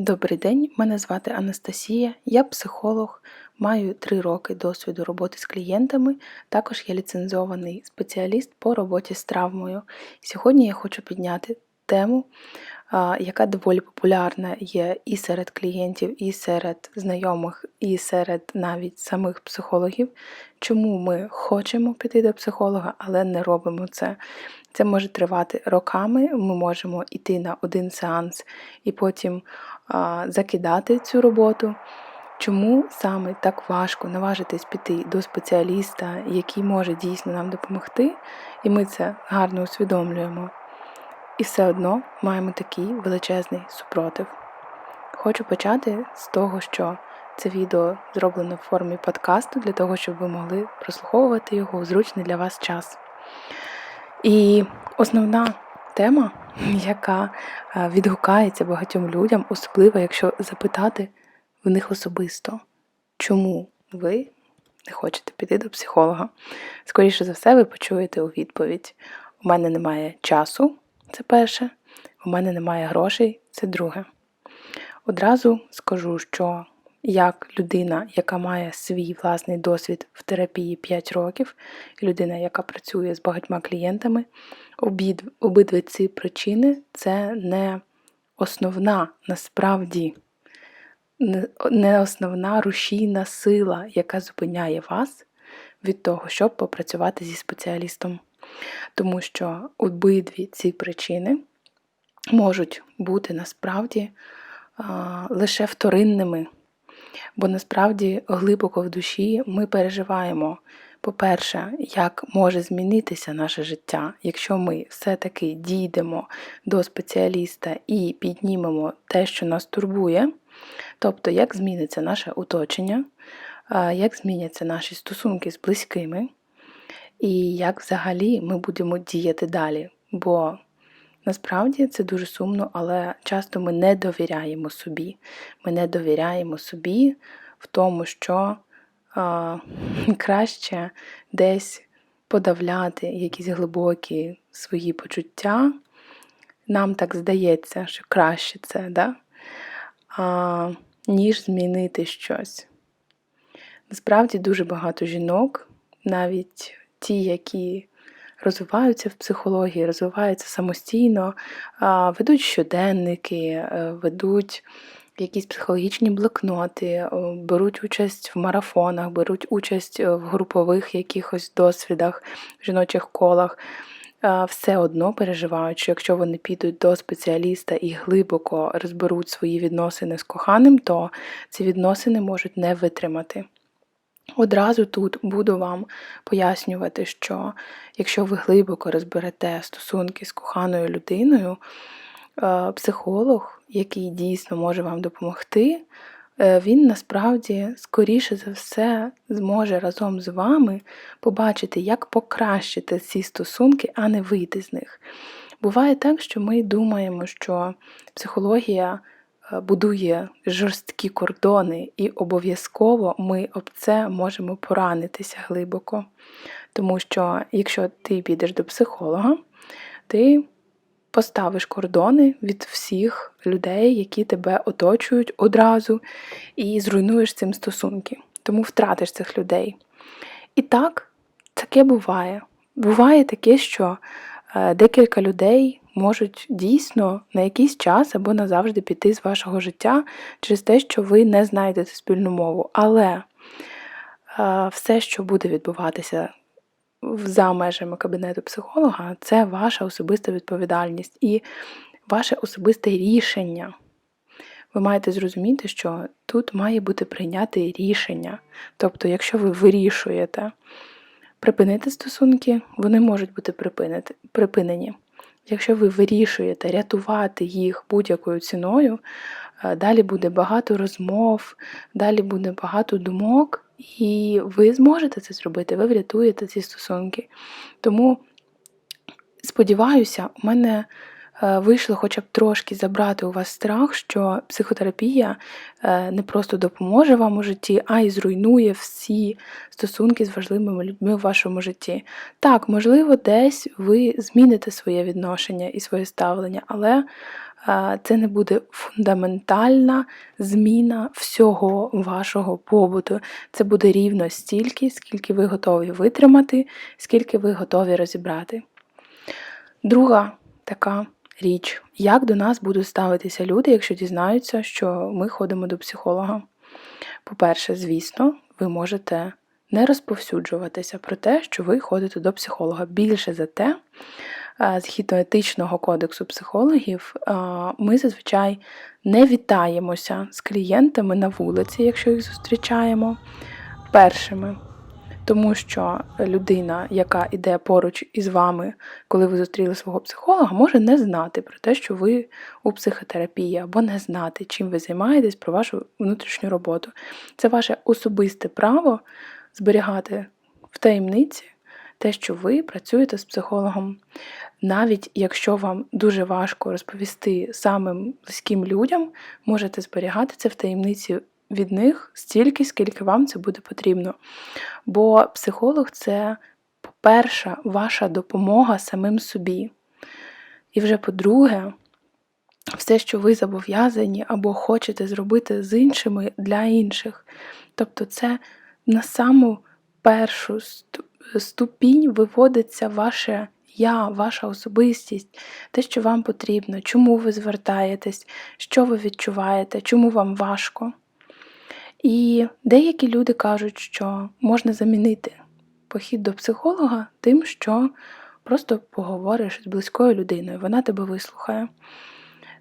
Добрий день, мене звати Анастасія, я психолог, маю три роки досвіду роботи з клієнтами, також я ліцензований спеціаліст по роботі з травмою. Сьогодні я хочу підняти тему, яка доволі популярна є і серед клієнтів, і серед знайомих, і серед навіть самих психологів. Чому ми хочемо піти до психолога, але не робимо це. Це може тривати роками. Ми можемо йти на один сеанс і потім закидати цю роботу. Чому саме так важко наважитись піти до спеціаліста, який може дійсно нам допомогти, і ми це гарно усвідомлюємо. І все одно маємо такий величезний супротив. Хочу почати з того, що це відео зроблено в формі подкасту для того, щоб ви могли прослуховувати його у зручний для вас час. І основна тема, яка е, відгукається багатьом людям, особливо якщо запитати в них особисто, чому ви не хочете піти до психолога. Скоріше за все, ви почуєте у відповідь: у мене немає часу, це перше, у мене немає грошей, це друге. Одразу скажу, що як людина, яка має свій власний досвід в терапії 5 років, людина, яка працює з багатьма клієнтами, обід, обидві ці причини це не основна насправді не- основна рушійна сила, яка зупиняє вас від того, щоб попрацювати зі спеціалістом. Тому що обидві ці причини можуть бути насправді лише вторинними. Бо насправді глибоко в душі ми переживаємо, по-перше, як може змінитися наше життя, якщо ми все-таки дійдемо до спеціаліста і піднімемо те, що нас турбує, тобто як зміниться наше оточення, як зміняться наші стосунки з близькими, і як взагалі ми будемо діяти далі. Бо насправді це дуже сумно, але часто ми не довіряємо собі. Ми не довіряємо собі в тому, що а, краще десь подавляти якісь глибокі свої почуття. Нам так здається, що краще це, да? а, ніж змінити щось. Насправді дуже багато жінок, навіть ті, які розвиваються в психології, розвиваються самостійно, ведуть щоденники, е, ведуть якісь психологічні блокноти, беруть участь в марафонах, беруть участь е, в групових якихось досвідах, в жіночих колах. Все одно переживають, що якщо вони підуть до спеціаліста і глибоко розберуть свої відносини з коханим, то ці відносини можуть не витримати. Одразу тут буду вам пояснювати, що якщо ви глибоко розберете стосунки з коханою людиною, е, психолог, який дійсно може вам допомогти, е, він насправді, скоріше за все, зможе разом з вами побачити, як покращити ці стосунки, а не вийти з них. Буває так, що ми думаємо, що психологія будує жорсткі кордони, і обов'язково ми об це можемо поранитися глибоко. Тому що якщо ти підеш до психолога, ти поставиш кордони від всіх людей, які тебе оточують одразу, і зруйнуєш цим стосунки. Тому втратиш цих людей. І так, таке буває. Буває таке, що е, декілька людей можуть дійсно на якийсь час або назавжди піти з вашого життя через те, що ви не знайдете спільну мову. Але е, все, що буде відбуватися за межами кабінету психолога, це ваша особиста відповідальність і ваше особисте рішення. Ви маєте зрозуміти, що тут має бути прийняте рішення. Тобто, якщо ви вирішуєте припинити стосунки, вони можуть бути припинені. Якщо ви вирішуєте рятувати їх будь-якою ціною, е, далі буде багато розмов, далі буде багато думок, і ви зможете це зробити, ви врятуєте ці стосунки. Тому сподіваюся, у мене вийшло хоча б трошки забрати у вас страх, що психотерапія е, не просто допоможе вам у житті, а й зруйнує всі стосунки з важливими людьми в вашому житті. Так, можливо, десь ви зміните своє відношення і своє ставлення, але е, це не буде фундаментальна зміна всього вашого побуту. Це буде рівно стільки, скільки ви готові витримати, скільки ви готові розібрати. Друга така річ, як до нас будуть ставитися люди, якщо дізнаються, що ми ходимо до психолога. По-перше, звісно, ви можете не розповсюджуватися про те, що ви ходите до психолога. Більше за те, згідно етичного кодексу психологів, ми зазвичай не вітаємося з клієнтами на вулиці, якщо їх зустрічаємо першими. Тому що людина, яка йде поруч із вами, коли ви зустріли свого психолога, може не знати про те, що ви у психотерапії, або не знати, чим ви займаєтесь про вашу внутрішню роботу. Це ваше особисте право зберігати в таємниці те, що ви працюєте з психологом. Навіть якщо вам дуже важко розповісти самим близьким людям, можете зберігати це в таємниці від них стільки, скільки вам це буде потрібно. Бо психолог це, по-перше, ваша допомога самим собі. І вже по-друге, все, що ви зобов'язані або хочете зробити з іншими для інших. Тобто, це на саму першу ступінь виводиться ваше я, ваша особистість, те, що вам потрібно, чому ви звертаєтесь, що ви відчуваєте, чому вам важко. І деякі люди кажуть, що можна замінити похід до психолога тим, що просто поговориш з близькою людиною, вона тебе вислухає.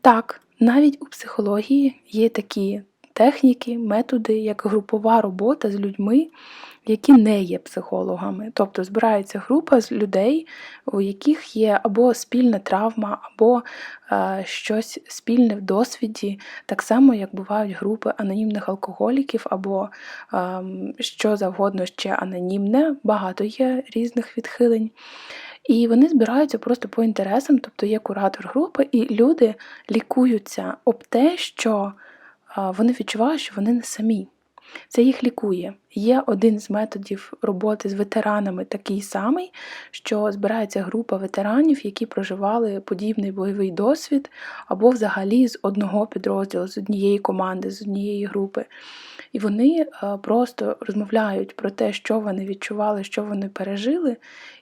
Так, навіть у психології є такі техніки, методи, як групова робота з людьми, які не є психологами. Тобто збирається група з людей, у яких є або спільна травма, або е, щось спільне в досвіді, так само, як бувають групи анонімних алкоголіків, або е, що завгодно ще анонімне, багато є різних відхилень. І вони збираються просто по інтересам, тобто є куратор групи, і люди лікуються об те, що вони відчувають, що вони не самі. Це їх лікує. Є один з методів роботи з ветеранами такий самий, що збирається група ветеранів, які проживали подібний бойовий досвід, або взагалі з одного підрозділу, з однієї команди, з однієї групи. І вони е, просто розмовляють про те, що вони відчували, що вони пережили,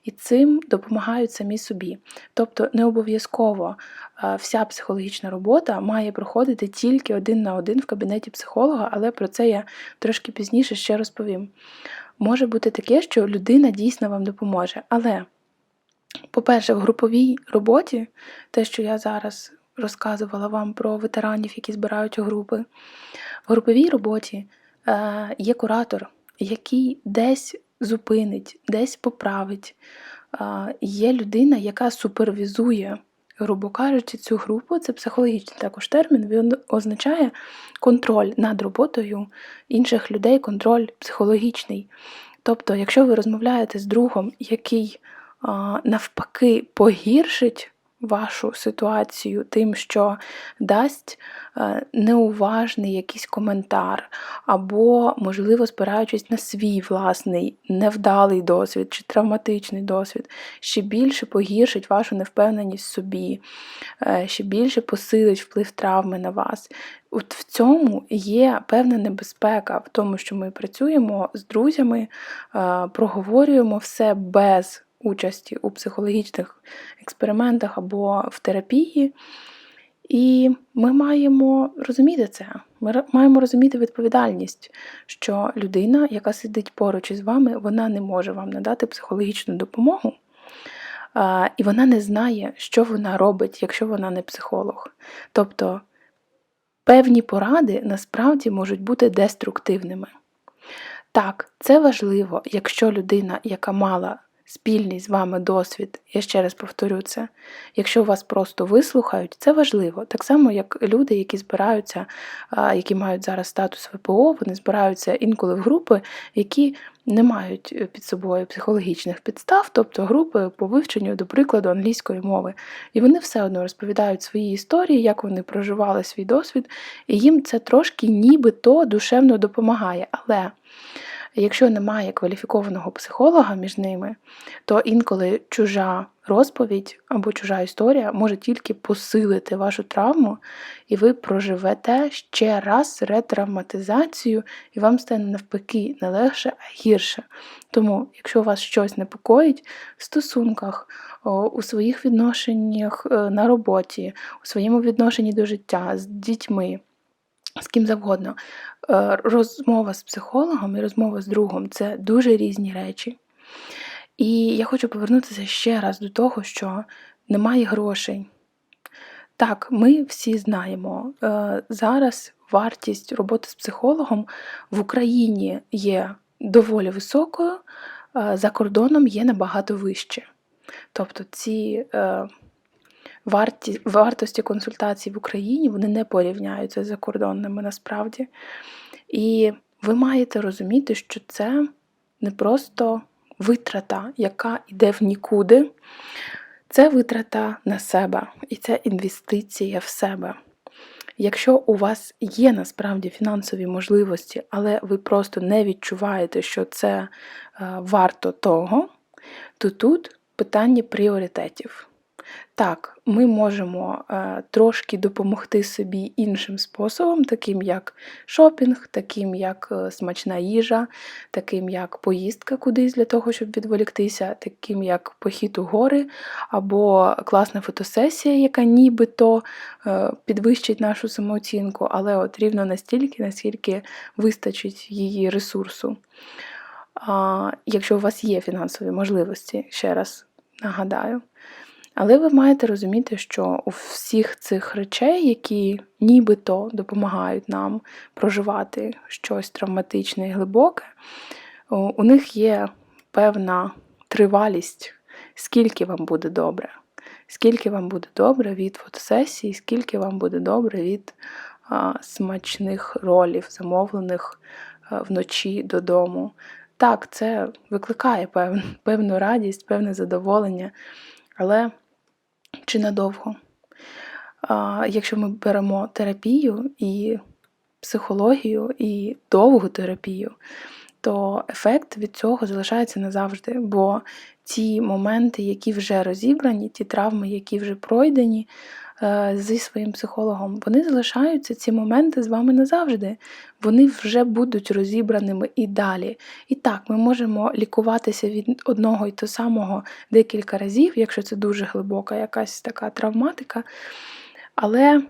і цим допомагають самі собі. Тобто не обов'язково е, вся психологічна робота має проходити тільки один на один в кабінеті психолога, але про це я трошки пізніше ще розповім. Може бути таке, що людина дійсно вам допоможе. Але, по-перше, в груповій роботі, те, що я зараз розказувала вам про ветеранів, які збирають групи, в груповій роботі е, є куратор, який десь зупинить, десь поправить. Е, є людина, яка супервізує, грубо кажучи, цю групу. Це психологічний також термін, він означає контроль над роботою інших людей, контроль психологічний. Тобто, якщо ви розмовляєте з другом, який навпаки погіршить вашу ситуацію тим, що дасть е, неуважний якийсь коментар, або, можливо, спираючись на свій власний невдалий досвід чи травматичний досвід, ще більше погіршить вашу невпевненість в собі, е, ще більше посилить вплив травми на вас. От в цьому є певна небезпека, в тому, що ми працюємо з друзями, е, проговорюємо все без участі у психологічних експериментах або в терапії. І ми маємо розуміти це. Ми маємо розуміти відповідальність, що людина, яка сидить поруч із вами, вона не може вам надати психологічну допомогу, і вона не знає, що вона робить, якщо вона не психолог. Тобто певні поради насправді можуть бути деструктивними. Так, це важливо, якщо людина, яка мала спільний з вами досвід, я ще раз повторю це. Якщо вас просто вислухають, це важливо. Так само, як люди, які збираються, які мають зараз статус ВПО, вони збираються інколи в групи, які не мають під собою психологічних підстав, тобто групи по вивченню, до прикладу, англійської мови. І вони все одно розповідають свої історії, як вони проживали свій досвід, і їм це трошки нібито душевно допомагає. Але Якщо немає кваліфікованого психолога між ними, то інколи чужа розповідь або чужа історія може тільки посилити вашу травму, і ви проживете ще раз ретравматизацію, і вам стане навпаки не легше, а гірше. Тому, якщо вас щось непокоїть в стосунках, у своїх відношеннях е, на роботі, у своєму відношенні до життя з дітьми, з ким завгодно, е, розмова з психологом і розмова з другом це дуже різні речі. І я хочу повернутися ще раз до того, що немає грошей. Так, ми всі знаємо, е, зараз вартість роботи з психологом в Україні є доволі високою, за кордоном є набагато вище. Тобто ці е, варті, вартості консультацій в Україні вони не порівняються з закордонними насправді. І ви маєте розуміти, що це не просто витрата, яка йде в нікуди, це витрата на себе, і це інвестиція в себе. Якщо у вас є насправді фінансові можливості, але ви просто не відчуваєте, що це е, варто того, то тут питання пріоритетів. Так, ми можемо е, трошки допомогти собі іншим способом, таким як шопінг, таким як е, смачна їжа, таким як поїздка кудись для того, щоб відволіктися, таким як похід у гори, або класна фотосесія, яка нібито е, підвищить нашу самооцінку, але от рівно настільки, наскільки вистачить її ресурсу. Якщо у вас є фінансові можливості, ще раз нагадаю. Але ви маєте розуміти, що у всіх цих речей, які нібито допомагають нам проживати щось травматичне і глибоке, у них є певна тривалість, скільки вам буде добре. Скільки вам буде добре від фотосесії, скільки вам буде добре від а, смачних ролів, замовлених а, вночі додому. Так, це викликає пев, певну радість, певне задоволення, але чи надовго? А, Якщо ми беремо терапію і психологію і довгу терапію, то ефект від цього залишається назавжди. Бо ті моменти, які вже розібрані, ті травми, які вже пройдені, зі своїм психологом, вони залишаються ці моменти з вами назавжди. Вони вже будуть розібраними і далі. І так, ми можемо лікуватися від одного і того самого декілька разів, якщо це дуже глибока якась така травматика. Але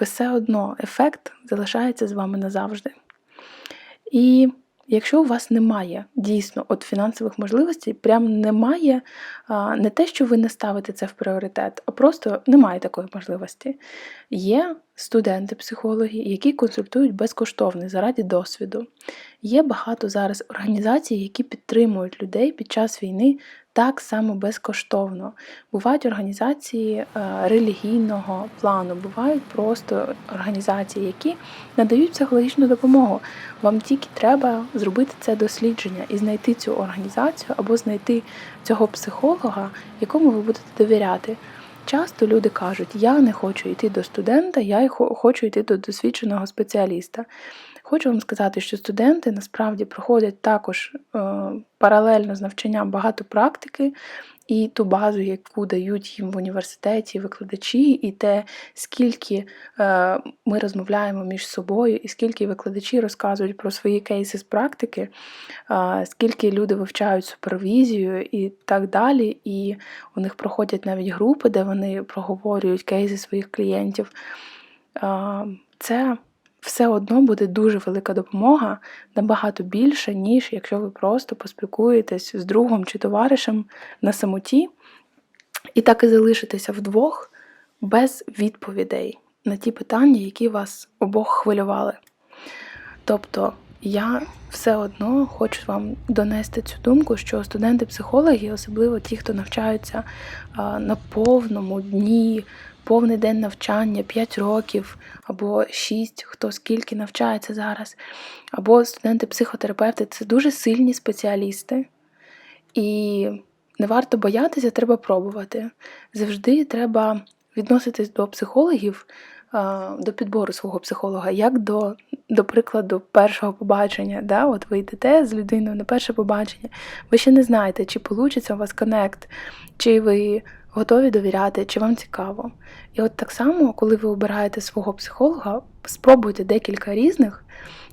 все одно ефект залишається з вами назавжди. І Якщо у вас немає дійсно от фінансових можливостей, прям немає не те, що ви не ставите це в пріоритет, а просто немає такої можливості. Є студенти-психологи, які консультують безкоштовно заради досвіду. Є багато зараз організацій, які підтримують людей під час війни так само безкоштовно. Бувають організації е, релігійного плану, бувають просто організації, які надають психологічну допомогу. Вам тільки треба зробити це дослідження і знайти цю організацію або знайти цього психолога, якому ви будете довіряти. Часто люди кажуть, я не хочу йти до студента, я хочу йти до досвідченого спеціаліста. Хочу вам сказати, що студенти насправді проходять також е, паралельно з навчанням багато практики, і ту базу, яку дають їм в університеті викладачі, і те, скільки е, ми розмовляємо між собою, і скільки викладачі розказують про свої кейси з практики, е, скільки люди вивчають супервізію і так далі. І у них проходять навіть групи, де вони проговорюють кейси своїх клієнтів. Це все одно буде дуже велика допомога, набагато більше, ніж якщо ви просто поспілкуєтесь з другом чи товаришем на самоті, і так і залишитеся вдвох без відповідей на ті питання, які вас обох хвилювали. Тобто я все одно хочу вам донести цю думку, що студенти-психологи, особливо ті, хто навчаються на повному дні повний день навчання, 5 років або 6, хто скільки навчається зараз, або студенти-психотерапевти це дуже сильні спеціалісти. І не варто боятися, треба пробувати. Завжди треба відноситись до психологів до підбору свого психолога, як до, до прикладу, першого побачення. Да? От ви йдете з людиною на перше побачення, ви ще не знаєте, чи вийде у вас коннект, чи ви готові довіряти, чи вам цікаво. І от так само, коли ви обираєте свого психолога, спробуйте декілька різних,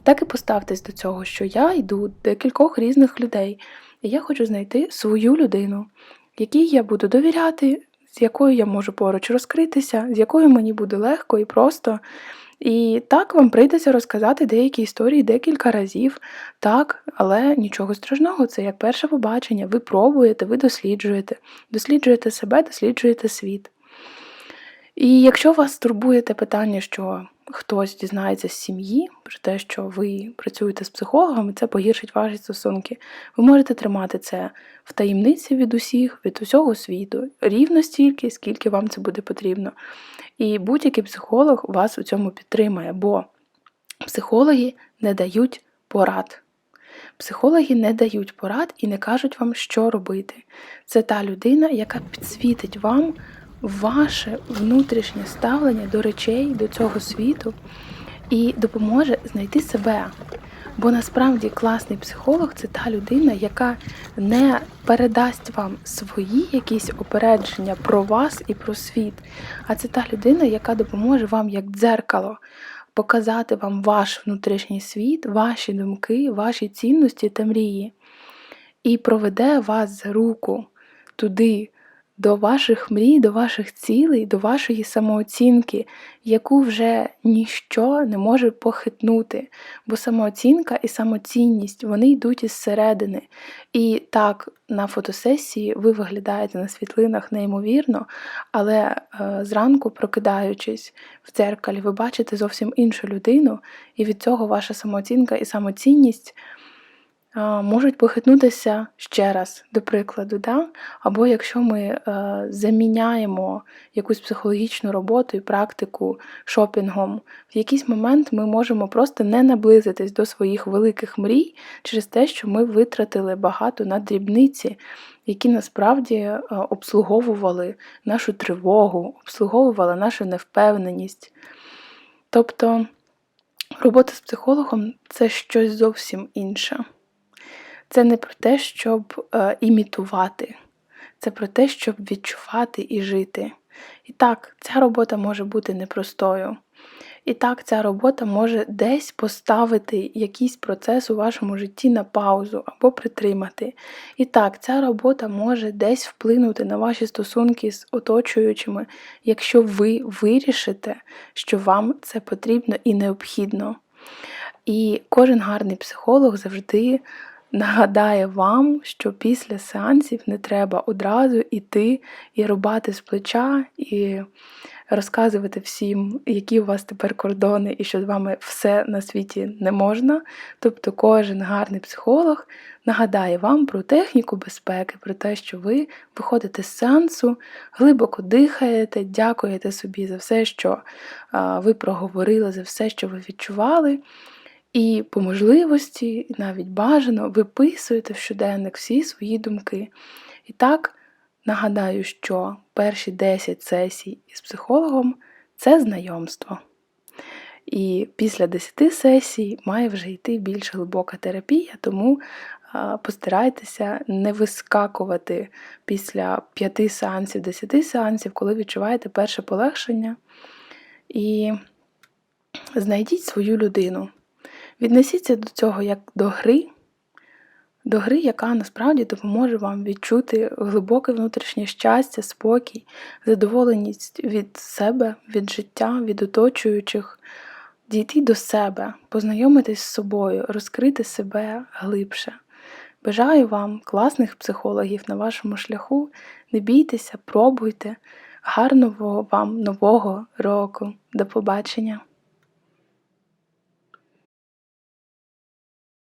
так і поставтесь до цього, що я йду до декількох різних людей, і я хочу знайти свою людину, якій я буду довіряти, з якою я можу поруч розкритися, з якою мені буде легко і просто. І так вам прийдеться розказати деякі історії декілька разів, так, але нічого страшного, це як перше побачення. Ви пробуєте, ви досліджуєте, досліджуєте себе, досліджуєте світ. І якщо вас турбує те питання, що хтось дізнається з сім'ї про те, що ви працюєте з психологом, і це погіршить ваші стосунки, ви можете тримати це в таємниці від усіх, від усього світу, рівно стільки, скільки вам це буде потрібно. І будь-який психолог вас у цьому підтримає, бо психологи не дають порад. Психологи не дають порад і не кажуть вам, що робити. Це та людина, яка підсвітить вам ваше внутрішнє ставлення до речей, до цього світу і допоможе знайти себе. Бо насправді класний психолог це та людина, яка не передасть вам свої якісь опередження про вас і про світ. А це та людина, яка допоможе вам як дзеркало показати вам ваш внутрішній світ, ваші думки, ваші цінності та мрії. І проведе вас за руку туди, до ваших мрій, до ваших цілей, до вашої самооцінки, яку вже ніщо не може похитнути. Бо самооцінка і самоцінність вони йдуть із середини. І так, на фотосесії ви виглядаєте на світлинах неймовірно, але е, зранку, прокидаючись в дзеркалі, ви бачите зовсім іншу людину, і від цього ваша самооцінка і самоцінність можуть похитнутися ще раз, до прикладу. Да? Або якщо ми е, заміняємо якусь психологічну роботу і практику шопінгом, в якийсь момент ми можемо просто не наблизитись до своїх великих мрій через те, що ми витратили багато на дрібниці, які насправді е, обслуговували нашу тривогу, обслуговували нашу невпевненість. Тобто робота з психологом це щось зовсім інше. Це не про те, щоб е, імітувати, це про те, щоб відчувати і жити. І так, ця робота може бути непростою. І так, ця робота може десь поставити якийсь процес у вашому житті на паузу або притримати. І так, ця робота може десь вплинути на ваші стосунки з оточуючими, якщо ви вирішите, що вам це потрібно і необхідно. І кожен гарний психолог завжди нагадає вам, що після сеансів не треба одразу йти і рубати з плеча, і розказувати всім, які у вас тепер кордони, і що з вами все на світі не можна. Тобто кожен гарний психолог нагадає вам про техніку безпеки, про те, що ви виходите з сеансу, глибоко дихаєте, дякуєте собі за все, що ви проговорили, за все, що ви відчували. І по можливості, навіть бажано, виписуєте в щоденник всі свої думки. І так, нагадаю, що перші 10 сесій із психологом це знайомство. І після 10 сесій має вже йти більш глибока терапія, тому постарайтеся не вискакувати після 5 сеансів, 10 сеансів, коли відчуваєте перше полегшення. І знайдіть свою людину. Віднесіться до цього як до гри, до гри, яка насправді допоможе вам відчути глибоке внутрішнє щастя, спокій, задоволеність від себе, від життя, від оточуючих, дійти до себе, познайомитись з собою, розкрити себе глибше. Бажаю вам класних психологів на вашому шляху. Не бійтеся, пробуйте. Гарного вам нового року. До побачення!